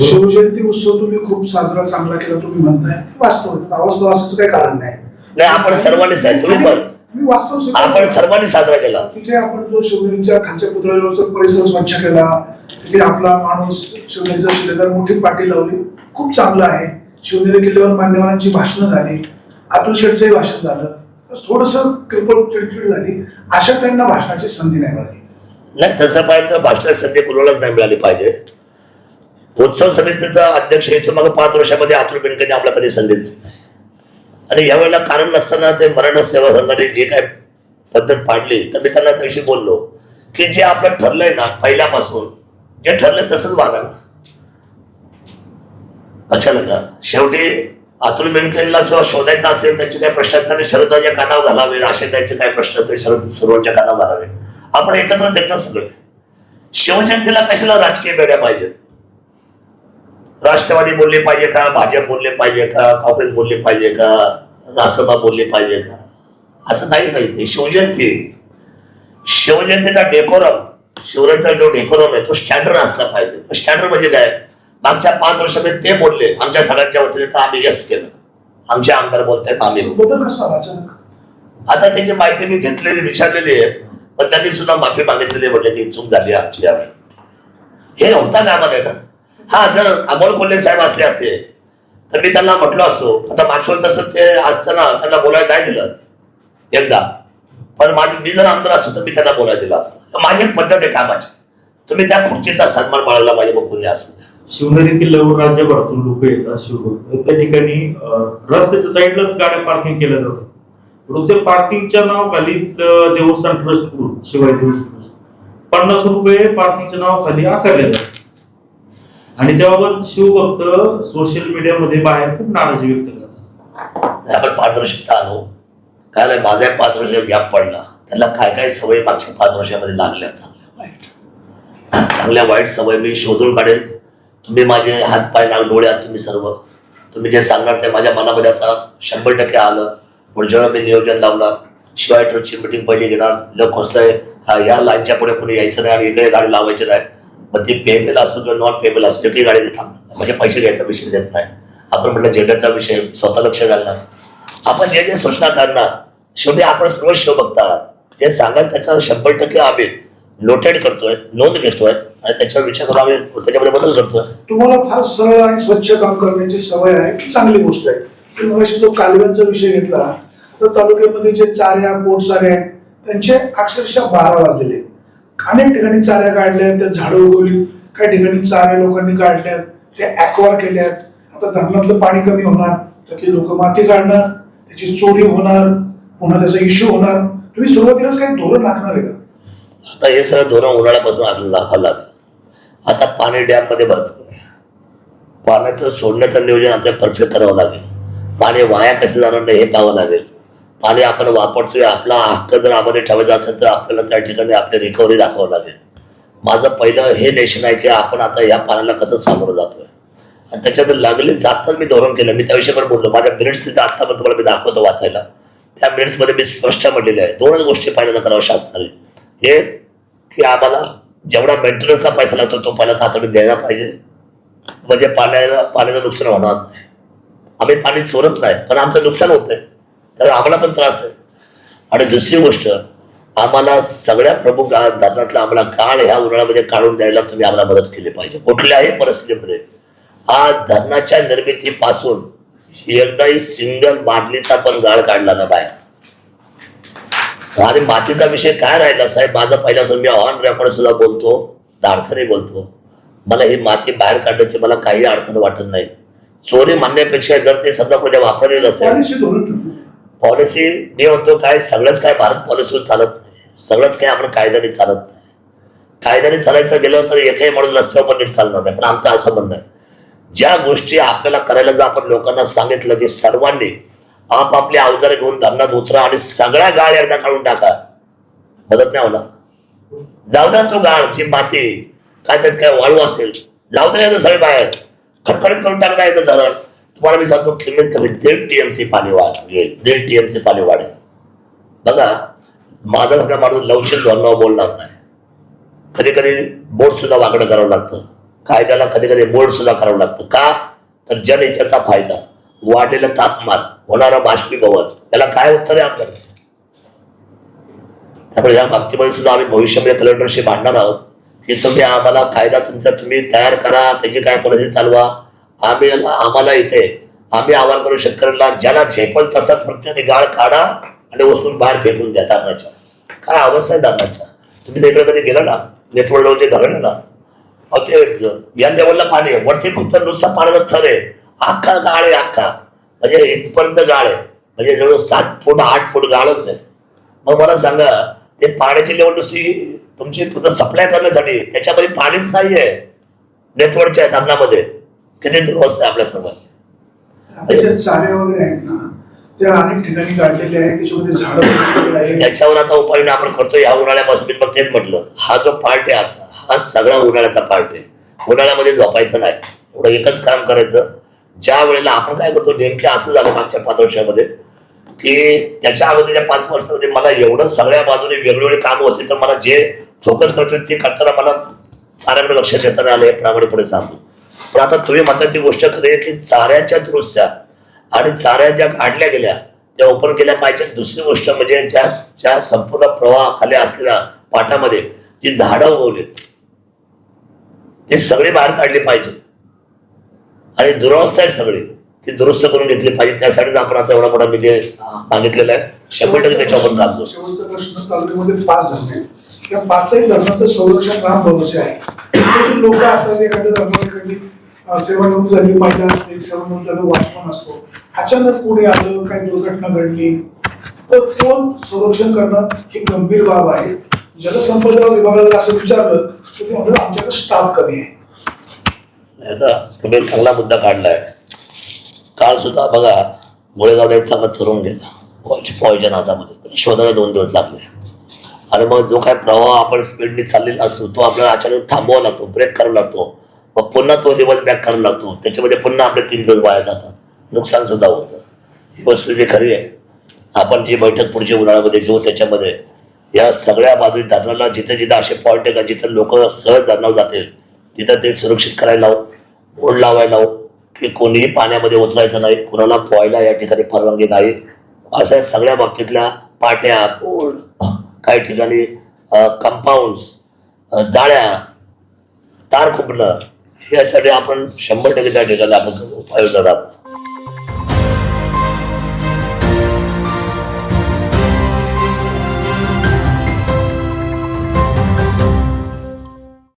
शिवजयंती उत्सव तुम्ही खूप साजरा चांगला केला तुम्ही म्हणताय. वास्तव आहे. अवास्तव असंच काही कारण नाही. नाही आपण सर्वांनी तुम्ही पण. वास्तव. आपण सर्वांनी साजरा केला. तिथे आपण जो शिवनेरीच्या खालच्या पुतळ्यावरचा परिसर स्वच्छ केला तिथे आपला माणूस शिवनेरीचा शिलेदार मोठी पाठी लावली. खूप चांगलं आहे. शिवनेरी किल्ल्यावर मान्यवरांची भाषणं झाली. अतुल शेठचंही भाषण झालं. थोडस किरकोळ चिडचिड झाली. अशा त्यांना भाषणाची संधी नाही मिळाली. नाही तसं पाहिजे तर भाषणाची संधी कुणालाच नाही मिळाली पाहिजे. उत्सव समितीचा अध्यक्ष येतो मग पाच वर्षामध्ये अतुल बेनकेने आपला कधी संधी दिली आणि यावेळेला कारण नसताना ते मराठा सेवा संघाने जे काय पद्धत पाडली तर मी त्यांना त्याविषयी बोललो की जे आपलं ठरलंय ना पहिल्यापासून जे ठरलंय तसंच वागा ना लक्षात का शेवटी अतुल बेनकेला सुद्धा शोधायचं असेल त्यांचे काही प्रश्न आहेत त्यांनी शरदाच्या कानावर घालावे असे त्यांचे काही प्रश्न असतील शरद सर्वांच्या कानावर घालावे. आपण एकत्रच आहेत सगळे. शिवजयंतीला कशाला राजकीय बेड्या पाहिजेत? राष्ट्रवादी बोलले पाहिजे का? भाजप बोलले पाहिजे का? काँग्रेस बोलले पाहिजे का? रासपा बोलले पाहिजे का? असं नाही नाही ते शिवजयंती शिवजयंतीचा डेकोरम शिवरायांचा जो डेकोरम आहे तो स्टँडर्ड असला पाहिजे. स्टँडर्ड म्हणजे काय? मागच्या पाच वर्षामध्ये ते बोलले आमच्या सगळ्यांच्या वतीने तर आम्ही यस केलं. आमचे आमदार बोलतायत आम्ही अचानक? आता त्याची माहिती मी घेतलेली विचारलेली आहे. पण त्यांनी सुद्धा माफी मागितलेली म्हटलं की चूक झाली आमची यावेळी. हे होता का आम्हाला ना. हा जर अमोल कोल्हे साहेब असले असते तर मी त्यांना म्हटलो असतो. आता मागच्या तसं ते असताना त्यांना बोलायला नाही दिलं. एकदा. पण माझी मी जर आमदार असतो तर मी त्यांना बोलायला दिलं असतं. माझी एक पद्धत आहे कामाची. तुम्ही त्या खुर्चीचा सन्मान बाळगला पाहिजे बघून असू. द्या शिवनेरी किल्ल्यावर राज्यभरातून लोक येतात शिवभक्त त्या ठिकाणी रस्त्याच्या साईडलाच गाड्या पार्किंग केल्या जातात. परंतु त्या पार्किंगच्या नावाखाली देवस्थान ट्रस्ट करून शिवाय देवस्थान ट्रस्ट पन्नास रुपये पार्किंगच्या नावाखाली आकारले जातात. आणि त्याबाबत शिवभक्त सोशल मीडियामध्ये बाहेर खूप नाराजी व्यक्त करतात. आपण पारदर्शकता आलो काय नाही माझा एक पाच वर्ष गॅप पडला. त्याला काय काय सवय मागच्या पाच वर्षामध्ये लागल्या चांगल्या वाईट. चांगल्या वाईट सवय मी शोधून काढेल. तुम्ही माझे हात पाय नाग डोळ्यात तुम्ही सर्व. तुम्ही जे सांगणार ते माझ्या मनामध्ये आता शंभर टक्के आलं. पुढच्या मी नियोजन लावणार. शिवाय ट्रकची मिटिंग पहिली घेणार. तिला खोसलंय. या लाईनच्या पुढे कोणी यायचं नाही आणि एकही गाडी लावायची नाही. मग ते पेबल असो किंवा नॉन पेबल असो एकही गाडी तिथे थांबणार म्हणजे पैसे घ्यायचा विषय देत नाही. आपण म्हटलं जेंडरचा विषय स्वतः लक्ष घालणार. आपण जे जे सूचना करणार शेवटी आपण सर्व शो बघतात. जे सांगाल त्याचा शंभर टक्के आम्ही नोटेड करतोय नोंद घेतोय आणि त्याच्यावर विचार करून आम्ही त्याच्यामध्ये बदल करतोय. तुम्हाला फार सरळ आणि स्वच्छ काम करण्याची सवय आहे. ही चांगली गोष्ट आहे. तुम्ही जो कालव्यांचा विषय घेतला तर तालुक्यामध्ये जे चाऱ्या पोटचाऱ्या आहेत त्यांचे अक्षरशः बारा वाजलेले आहेत. अनेक ठिकाणी चाऱ्या काढल्या त्या झाडं उगवली काही ठिकाणी चाऱ्या लोकांनी काढल्यात ते ॲक्वार केल्यात. आता धरणातलं पाणी कमी होणार त्यातली लोक माती काढणार त्याची चोरी होणार पुन्हा त्याचा इश्यू होणार. तुम्ही सुरुवातीलाच काही धोरण लागणार आहे का? आता हे सगळं धोरण उन्हाळ्यापासून आपल्याला आता पाणी डॅममध्ये भरपूर आहे. पाण्याचं सोडण्याचं नियोजन आपल्याला परफेक्ट करावं लागेल. पाणी वाया कसं जाणार नाही हे पाहावं लागेल. पाणी आपण वापरतोय आपला हक्क जर आमध्ये ठेवायचा असेल तर आपल्याला त्या ठिकाणी आपली रिकव्हरी दाखवावं लागेल. माझं पहिलं हे नेशन आहे की आपण आता या पाण्याला कसं सामोरं जातोय. आणि त्याच्यात लागले जाताच मी धोरण केलं. मी त्याविषयी पण बोललो. माझ्या मिनिट्स तिथं आत्ता पण तुम्हाला मी दाखवतो वाचायला. त्या मिनिट्समध्ये मी स्पष्ट म्हटलेले आहे. दोनच गोष्टी पहिल्यांदा करावं शासनाने. एक की आम्हाला जेवढा मेंटेनन्सला पैसा लागतो तो पहिला तातडी द्यायला पाहिजे. म्हणजे पाण्याला पाण्याचं नुकसान होणार नाही. आम्ही पाणी चोरत नाही पण आमचं नुकसान होतंय. तर आम्हाला पण त्रास आहे. आणि दुसरी गोष्ट आम्हाला सगळ्या प्रमुख धरणातला आम्हाला गाळ ह्या उन्हाळ्यामध्ये काढून द्यायला तुम्ही आम्हाला मदत केली पाहिजे कुठल्याही परिस्थितीमध्ये. आज धरणाच्या निर्मितीपासून एकदाही सिंगल मागणीचा पण गाळ काढला ना बाहेर आणि मातीचा विषय काय राहिला साहेब? माझा पहिल्यापासून मी ऑन रेकॉर्ड सुद्धा बोलतो धाडसरी बोलतो. मला ही माती बाहेर काढण्याची मला काही अडचण वाटत नाही. चोरी म्हणण्यापेक्षा जर ते समजा कोणत्या वापरलेलं असेल पॉलिसी मी म्हणतो काय सगळंच काय भारत पॉलिसीवर चालत नाही. सगळंच काय आपण कायद्याने चालत नाही. कायद्याने चालायचं गेलं तर एकही माणूस रस्त्यावर पण नीट चालणार नाही. पण आमचं असं म्हणणं आहे. ज्या गोष्टी आपल्याला करायला जर आपण लोकांना सांगितलं की सर्वांनी आपापली अवजारे घेऊन धरणात उतरा आणि सगळ्या गाळ एकदा काढून टाका. मदत नाही होणार. जाऊ द्या तो गाळ जी माती काय त्यात काय वाळू असेल. जाऊ द्या सगळे बाहेर. खडखडीत करून टाकणार येतं धरण. तुम्हाला मी सांगतो कमीत कमी दीड टीएमसी पाणी वाढ येईल दीड टीएमसी पाणी वाढेल. बघा माझा सगळा माणूस लवचिक धोरणावर बोलणार नाही. कधी कधी बोट सुद्धा वाकडं करावं लागतं. कायद्याला कधी कधी बोर्ड सुद्धा करावं लागतं. का? तर जनहिताचा फायदा. वाढलेलं तापमान होणारं बाष्पीभवन त्याला काय उत्तर आहे आपल्याला? त्यामुळे या बाबतीमध्ये सुद्धा आम्ही भविष्यामध्ये कलेक्टरशी भांडणार आहोत. की तुम्ही आम्हाला कायदा तुमचा तुम्ही तयार करा त्याची काय पॉलिसी चालवा. आम्ही आम्हाला इथे आम्ही आवाहन करू शेतकऱ्यांना ज्याला झेपल तसाच प्रत्येकाने गाळ काढा आणि उचलून बाहेर फेकून द्या धरणाच्या काय अवस्था आहे धरणाच्या तुम्ही तिकडे कधी गेला ना? नेतवडला जे धरण आहे ना? अहो ते या लेवलला पाणी आहे. वरती फक्त नुसता पाण्याचा थर आहे. अख्खा गाळ आहे अख्खा. म्हणजे इथपर्यंत गाळ आहे. म्हणजे जवळ सात फूट आठ फूट गाळच आहे. मग मला सांगा ते पाण्याची लेवल नुसती तुमची फक्त सप्लाय करण्यासाठी त्याच्यामध्ये पाणीच नाही आहे नेटवर्कच्या धरणामध्ये किती दुरवस्था आपल्यासमोर चाऱ्या वगैरे आहेत ना त्या अनेक ठिकाणी काढलेले आहेत त्याच्यामध्ये झाडं वगैरे आहेत. त्याच्यावर आता उपाययोजना आपण करतोय ह्या उन्हाळ्यापासून मी पण तेच म्हटलं. हा जो पार्ट आहे आता हा सगळा उन्हाळ्याचा पार्ट आहे. उन्हाळ्यामध्ये झोपायचं नाही. एवढं एकच काम करायचं. ज्या वेळेला आपण काय करतो नेमके असं झालं मागच्या पाच वर्षामध्ये की त्याच्या अगोदरच्या पाच वर्षामध्ये मला एवढं सगळ्या बाजूने वेगवेगळे काम होते तर मला जे फोकस करायचे होते ते करताना मला चाऱ्याकडे लक्ष देता नाही आलं हे प्रामाणिकपणे सांगतो. पण आता तुम्ही म्हणता ती गोष्ट खरी आहे की चाऱ्याच्या दुरुस्त्या आणि चाऱ्या ज्या काढल्या गेल्या त्या ओपन केल्या पाहिजे दुसरी गोष्ट म्हणजे ज्या ज्या संपूर्ण प्रवाहाखाली असलेल्या पाटामध्ये जी झाडं उगवली ती सगळी बाहेर काढली पाहिजे. आणि दुरावस्था आहे सगळी. ती दुरुस्त करून घेतली पाहिजे. त्यासाठीच आपण आता एवढा मोठा निधी मागितलेला आहे. शंभर टक्के त्याच्यावर काम करू किंवा पाचही धर्माचं संरक्षण राम भरोसे आहे. लोक असतात एखाद्या धरणावर एखादी नोंद सेवानिवृत्त झाली महिला असते सेवानिवृत्त झालं वाचपण असतो. अचानक पुढे आलं काही दुर्घटना घडली तर कोण संरक्षण करणं ही गंभीर बाब आहे. जलसंपदा विभागाला असं विचारलं तर ते म्हणतात आमच्याकडे स्टाफ कमी आहे. आता तुम्ही चांगला मुद्दा काढलाय. काल सुद्धा बघा गोळेगावला एक चांगला तरुण गेला. पॉयजन हातामध्ये शोधायला दोन दिवस लागले. आणि मग जो काय प्रवाह आपण स्पीडने चाललेला असतो तो आपल्याला अचानक थांबवावा लागतो ब्रेक करावा लागतो. मग पुन्हा तो रिवर्स बॅक करावा लागतो. त्याच्यामध्ये पुन्हा आपले तीन दिवस वाया जातात. नुकसान सुद्धा होतं. ही वस्तू जी खरी आहे आपण जी बैठक पुढच्या उन्हाळ्यामध्ये घेऊ त्याच्यामध्ये या सगळ्या बाजूनी धरणाला जिथे जिथे असे पॉईंट आहे का जिथे लोक सहज धरणावर जातील तिथं ते सुरक्षित करायला लावू बोर्ड लावायला लावू की कोणीही पाण्यामध्ये उतरायचं नाही कोणाला पोहायला या ठिकाणी परवानगी नाही. अशा सगळ्या बाबतीतल्या पाट्या बोर्ड काही ठिकाणी कंपाऊंड्स जाळ्या तार खुपणं यासाठी आपण शंभर टक्के त्या ठिकाणी आपण उपाययोजना राबवू